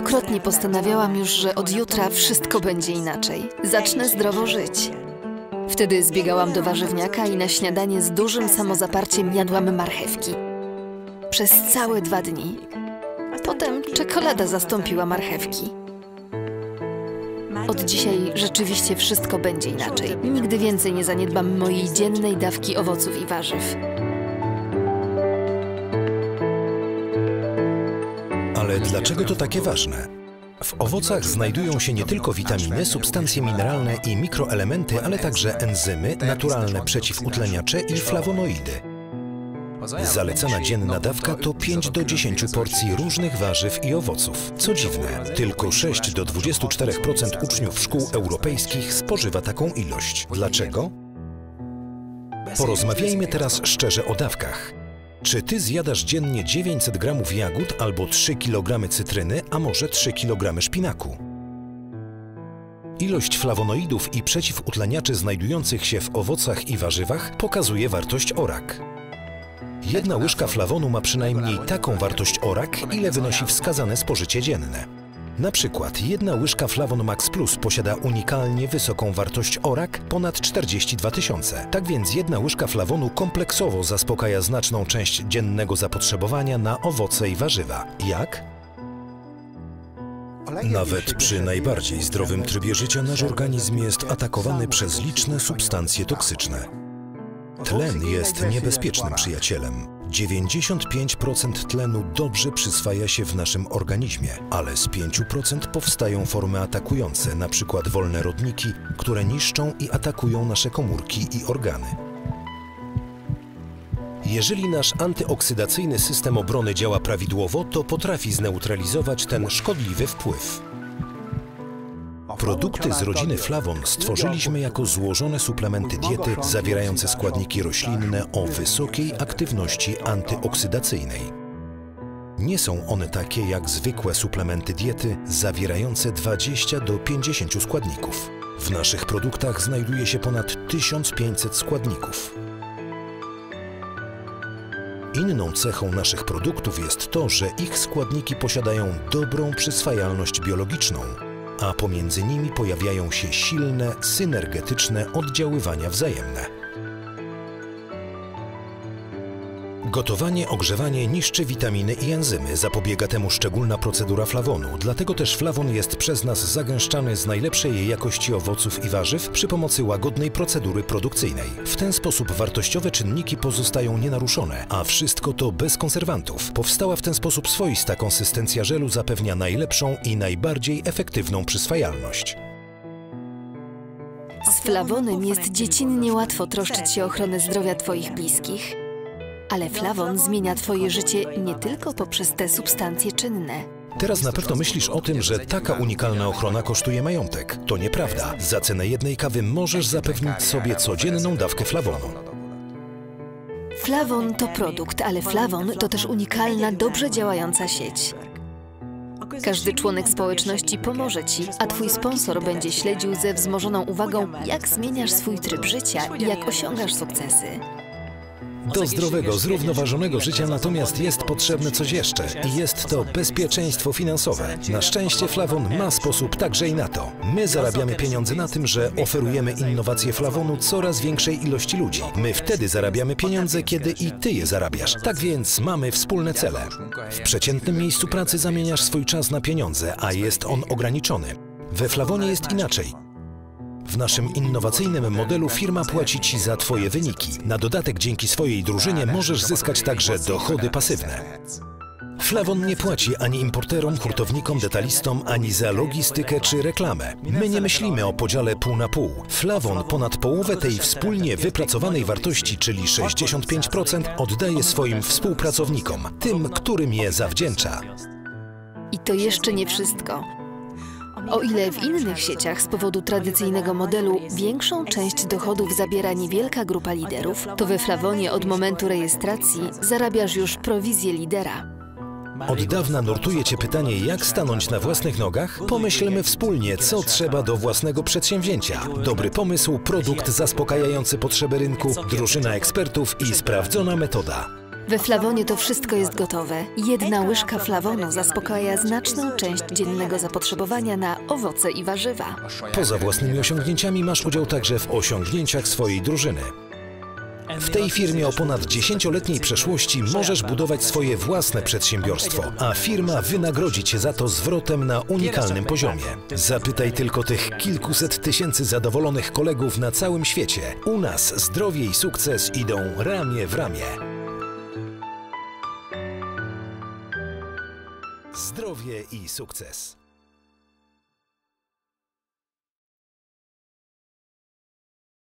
Wielokrotnie postanawiałam już, że od jutra wszystko będzie inaczej. Zacznę zdrowo żyć. Wtedy zbiegałam do warzywniaka i na śniadanie z dużym samozaparciem jadłam marchewki. Przez całe dwa dni. Potem czekolada zastąpiła marchewki. Od dzisiaj rzeczywiście wszystko będzie inaczej. Nigdy więcej nie zaniedbam mojej dziennej dawki owoców i warzyw. Ale dlaczego to takie ważne? W owocach znajdują się nie tylko witaminy, substancje mineralne i mikroelementy, ale także enzymy, naturalne przeciwutleniacze i flawonoidy. Zalecana dzienna dawka to 5 do 10 porcji różnych warzyw i owoców. Co dziwne, tylko 6 do 24% uczniów szkół europejskich spożywa taką ilość. Dlaczego? Porozmawiajmy teraz szczerze o dawkach. Czy ty zjadasz dziennie 900 gramów jagód albo 3 kg cytryny, a może 3 kg szpinaku? Ilość flawonoidów i przeciwutleniaczy znajdujących się w owocach i warzywach pokazuje wartość ORAK. Jedna łyżka flawonu ma przynajmniej taką wartość ORAK, ile wynosi wskazane spożycie dzienne. Na przykład jedna łyżka Flavon Max Plus posiada unikalnie wysoką wartość ORAK ponad 42 tysiące. Tak więc jedna łyżka flawonu kompleksowo zaspokaja znaczną część dziennego zapotrzebowania na owoce i warzywa. Jak? Nawet przy najbardziej zdrowym trybie życia nasz organizm jest atakowany przez liczne substancje toksyczne. Tlen jest niebezpiecznym przyjacielem. 95% tlenu dobrze przyswaja się w naszym organizmie, ale z 5% powstają formy atakujące, np. wolne rodniki, które niszczą i atakują nasze komórki i organy. Jeżeli nasz antyoksydacyjny system obrony działa prawidłowo, to potrafi zneutralizować ten szkodliwy wpływ. Produkty z rodziny Flavon stworzyliśmy jako złożone suplementy diety zawierające składniki roślinne o wysokiej aktywności antyoksydacyjnej. Nie są one takie jak zwykłe suplementy diety zawierające 20 do 50 składników. W naszych produktach znajduje się ponad 1500 składników. Inną cechą naszych produktów jest to, że ich składniki posiadają dobrą przyswajalność biologiczną, a pomiędzy nimi pojawiają się silne, synergetyczne oddziaływania wzajemne. Gotowanie, ogrzewanie niszczy witaminy i enzymy, zapobiega temu szczególna procedura flawonu, dlatego też flawon jest przez nas zagęszczany z najlepszej jakości owoców i warzyw przy pomocy łagodnej procedury produkcyjnej. W ten sposób wartościowe czynniki pozostają nienaruszone, a wszystko to bez konserwantów. Powstała w ten sposób swoista konsystencja żelu zapewnia najlepszą i najbardziej efektywną przyswajalność. Z flawonem jest dziecinnie łatwo troszczyć się o ochronę zdrowia Twoich bliskich. Ale flawon zmienia Twoje życie nie tylko poprzez te substancje czynne. Teraz na pewno myślisz o tym, że taka unikalna ochrona kosztuje majątek. To nieprawda. Za cenę jednej kawy możesz zapewnić sobie codzienną dawkę flawonu. Flawon to produkt, ale flawon to też unikalna, dobrze działająca sieć. Każdy członek społeczności pomoże Ci, a Twój sponsor będzie śledził ze wzmożoną uwagą, jak zmieniasz swój tryb życia i jak osiągasz sukcesy. Do zdrowego, zrównoważonego życia natomiast jest potrzebne coś jeszcze i jest to bezpieczeństwo finansowe. Na szczęście Flawon ma sposób także i na to. My zarabiamy pieniądze na tym, że oferujemy innowacje Flawonu coraz większej ilości ludzi. My wtedy zarabiamy pieniądze, kiedy i Ty je zarabiasz. Tak więc mamy wspólne cele. W przeciętnym miejscu pracy zamieniasz swój czas na pieniądze, a jest on ograniczony. We Flawonie jest inaczej. W naszym innowacyjnym modelu firma płaci Ci za Twoje wyniki. Na dodatek dzięki swojej drużynie możesz zyskać także dochody pasywne. Flawon nie płaci ani importerom, hurtownikom, detalistom, ani za logistykę czy reklamę. My nie myślimy o podziale pół na pół. Flawon ponad połowę tej wspólnie wypracowanej wartości, czyli 65%, oddaje swoim współpracownikom, tym, którym je zawdzięcza. I to jeszcze nie wszystko. O ile w innych sieciach z powodu tradycyjnego modelu większą część dochodów zabiera niewielka grupa liderów, to we Flawonie od momentu rejestracji zarabiasz już prowizję lidera. Od dawna nurtuje Cię pytanie, jak stanąć na własnych nogach? Pomyślmy wspólnie, co trzeba do własnego przedsięwzięcia. Dobry pomysł, produkt zaspokajający potrzeby rynku, drużyna ekspertów i sprawdzona metoda. We flawonie to wszystko jest gotowe. Jedna łyżka flawonu zaspokaja znaczną część dziennego zapotrzebowania na owoce i warzywa. Poza własnymi osiągnięciami masz udział także w osiągnięciach swojej drużyny. W tej firmie o ponad 10-letniej przeszłości możesz budować swoje własne przedsiębiorstwo, a firma wynagrodzi cię za to zwrotem na unikalnym poziomie. Zapytaj tylko tych kilkuset tysięcy zadowolonych kolegów na całym świecie. U nas zdrowie i sukces idą ramię w ramię. Zdrowie i sukces.